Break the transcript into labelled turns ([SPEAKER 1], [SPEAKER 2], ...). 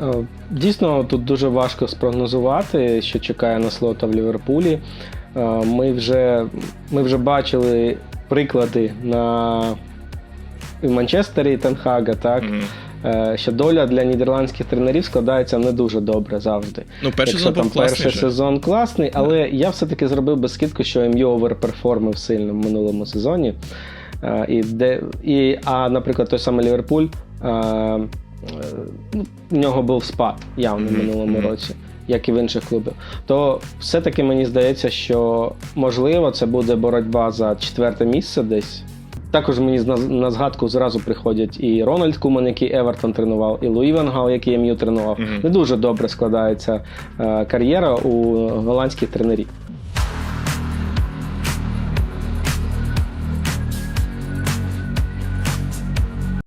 [SPEAKER 1] Е, Дійсно, тут дуже важко спрогнозувати, що чекає на слота в Ліверпулі. Е, Ми вже, ми вже бачили приклади на і в Манчестері Тенхага, так?
[SPEAKER 2] Мгм.
[SPEAKER 1] Е, Що доля для нідерландських тренерів складається не дуже добре завжди.
[SPEAKER 2] Ну, перший
[SPEAKER 1] Якщо
[SPEAKER 2] сезон
[SPEAKER 1] там
[SPEAKER 2] був класний.
[SPEAKER 1] перший
[SPEAKER 2] же.
[SPEAKER 1] сезон класний, але я все-таки зробив би скидку, що МЮ оверперформив сильно в минулому сезоні. І де, і, а, наприклад, той самий Ліверпуль, в нього був спад явно в минулому році, як і в інших клубах. То все-таки мені здається, що можливо це буде боротьба за четверте місце десь. Також мені на, згадку зразу приходять і Рональд Куман, який Евертон тренував, і Луї Ван Гал, який МЮ тренував.
[SPEAKER 2] Мгм.
[SPEAKER 1] Не дуже добре складається е, кар'єра у голландських тренерів.